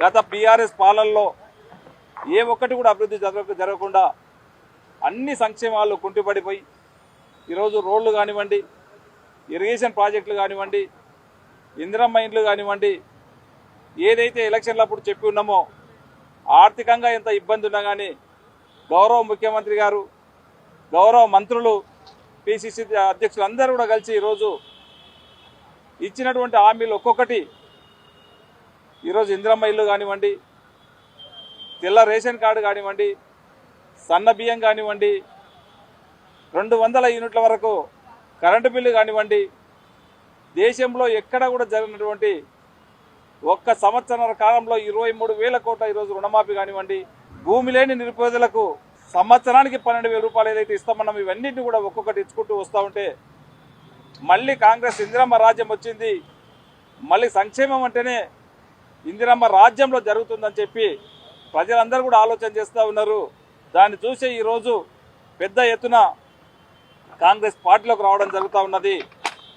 గత బీఆర్ఎస్ పాలనలో ఏ ఒక్కటి కూడా అభివృద్ధి జరగ జరగకుండా అన్ని సంక్షేమాలు కుంటిపడిపోయి ఈరోజు రోడ్లు కానివ్వండి ఇరిగేషన్ ప్రాజెక్టులు కానివ్వండి ఇందిరమ్మ ఇండ్లు కానివ్వండి ఏదైతే ఎలక్షన్లప్పుడు చెప్పి ఉన్నామో ఆర్థికంగా ఎంత ఇబ్బంది ఉన్నా కానీ గౌరవ ముఖ్యమంత్రి గారు గౌరవ మంత్రులు పిసిసి అధ్యక్షులు అందరూ కూడా కలిసి ఈరోజు ఇచ్చినటువంటి హామీలు ఒక్కొక్కటి ఈరోజు ఇందిరమ్మ ఇల్లు కానివ్వండి తెల్ల రేషన్ కార్డు కానివ్వండి సన్న బియ్యం కానివ్వండి రెండు వందల యూనిట్ల వరకు కరెంటు బిల్లు కానివ్వండి దేశంలో ఎక్కడ కూడా జరిగినటువంటి ఒక్క సంవత్సరాల కాలంలో ఇరవై మూడు వేల కోట్ల ఈరోజు రుణమాఫీ కానివ్వండి భూమి లేని నిరుపేదలకు సంవత్సరానికి పన్నెండు వేల రూపాయలు ఏదైతే ఇస్తామన్నాం ఇవన్నింటినీ కూడా ఒక్కొక్కటి ఇచ్చుకుంటూ వస్తూ ఉంటే మళ్ళీ కాంగ్రెస్ ఇందిరమ్మ రాజ్యం వచ్చింది మళ్ళీ సంక్షేమం అంటేనే ఇందిరమ్మ రాజ్యంలో జరుగుతుందని చెప్పి ప్రజలందరూ కూడా ఆలోచన చేస్తూ ఉన్నారు. దాన్ని చూసే ఈరోజు పెద్ద ఎత్తున కాంగ్రెస్ పార్టీలోకి రావడం జరుగుతూ ఉన్నది.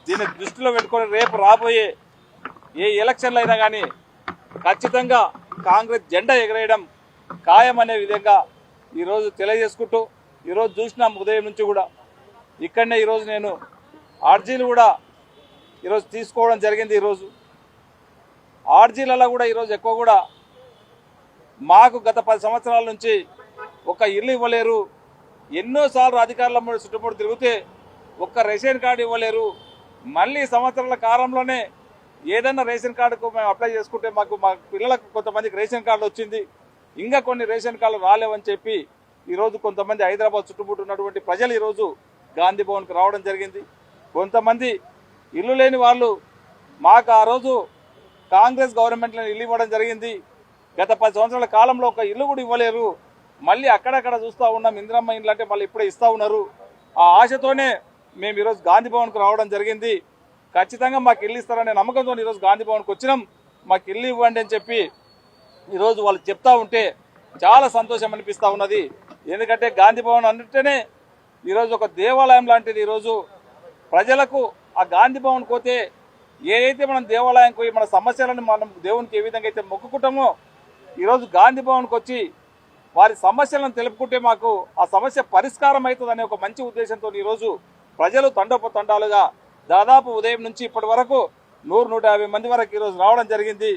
దీన్ని దృష్టిలో పెట్టుకొని రేపు రాబోయే ఏ ఎలక్షన్లు అయినా కానీ ఖచ్చితంగా కాంగ్రెస్ జెండా ఎగరేయడం ఖాయమనే విధంగా ఈరోజు తెలియజేసుకుంటూ ఈరోజు చూసిన ఉదయం నుంచి కూడా ఇక్కడనే ఈరోజు నేను ఆర్జీలు కూడా ఈరోజు తీసుకోవడం జరిగింది ఈరోజు ఆర్జీలలో కూడా ఈరోజు ఎక్కువ కూడా మాకు గత పది సంవత్సరాల నుంచి ఒక ఇల్లు ఇవ్వలేరు. ఎన్నోసార్లు అధికారుల ముందు తిరిగితే ఒక్క రేషన్ కార్డు ఇవ్వలేరు. మళ్ళీ సంవత్సరాల కాలంలోనే ఏదైనా రేషన్ కార్డుకు మేము అప్లై చేసుకుంటే మాకు మా పిల్లలకు కొంతమందికి రేషన్ కార్డు వచ్చింది. ఇంకా కొన్ని రేషన్ కార్డులు రాలేవని చెప్పి ఈరోజు కొంతమంది హైదరాబాద్ చుట్టుముట్టు ఉన్నటువంటి ప్రజలు ఈరోజు గాంధీ భవన్కి రావడం జరిగింది. కొంతమంది ఇల్లు లేని వాళ్ళు మాకు ఆ రోజు కాంగ్రెస్ గవర్నమెంట్లో ఇల్లు ఇవ్వడం జరిగింది. గత పది సంవత్సరాల కాలంలో ఒక ఇల్లు కూడా ఇవ్వలేరు. మళ్ళీ అక్కడక్కడ చూస్తూ ఉన్నాం. ఇందిరమ్మ ఇండ్లు అంటే మళ్ళీ ఇప్పుడే ఇస్తూ ఉన్నారు. ఆ ఆశతోనే మేము ఈరోజు గాంధీ భవన్కు రావడం జరిగింది. ఖచ్చితంగా మాకు ఇల్లు ఇస్తారనే నమ్మకంతో ఈరోజు గాంధీ భవన్కి వచ్చినాం. మాకు ఇల్లు ఇవ్వండి అని చెప్పి ఈరోజు వాళ్ళు చెప్తా ఉంటే చాలా సంతోషం అనిపిస్తూ ఉన్నది. ఎందుకంటే గాంధీ భవన్ అంటేనే ఈరోజు ఒక దేవాలయం లాంటిది ఈరోజు. ప్రజలకు ఆ గాంధీ భవన్ పోతే ఏదైతే మనం దేవాలయంకి పోయి మన సమస్యలను మనం దేవునికి ఏ విధంగా అయితే మొక్కుకుంటామో ఈరోజు గాంధీ భవన్కి వచ్చి వారి సమస్యలను తెలుపుకుంటే మాకు ఆ సమస్య పరిష్కారం అవుతుందనే ఒక మంచి ఉద్దేశంతో ఈరోజు ప్రజలు తండోపతండాలుగా దాదాపు ఉదయం నుంచి ఇప్పటి వరకు నూరు నూట యాభై మంది వరకు ఈరోజు రావడం జరిగింది.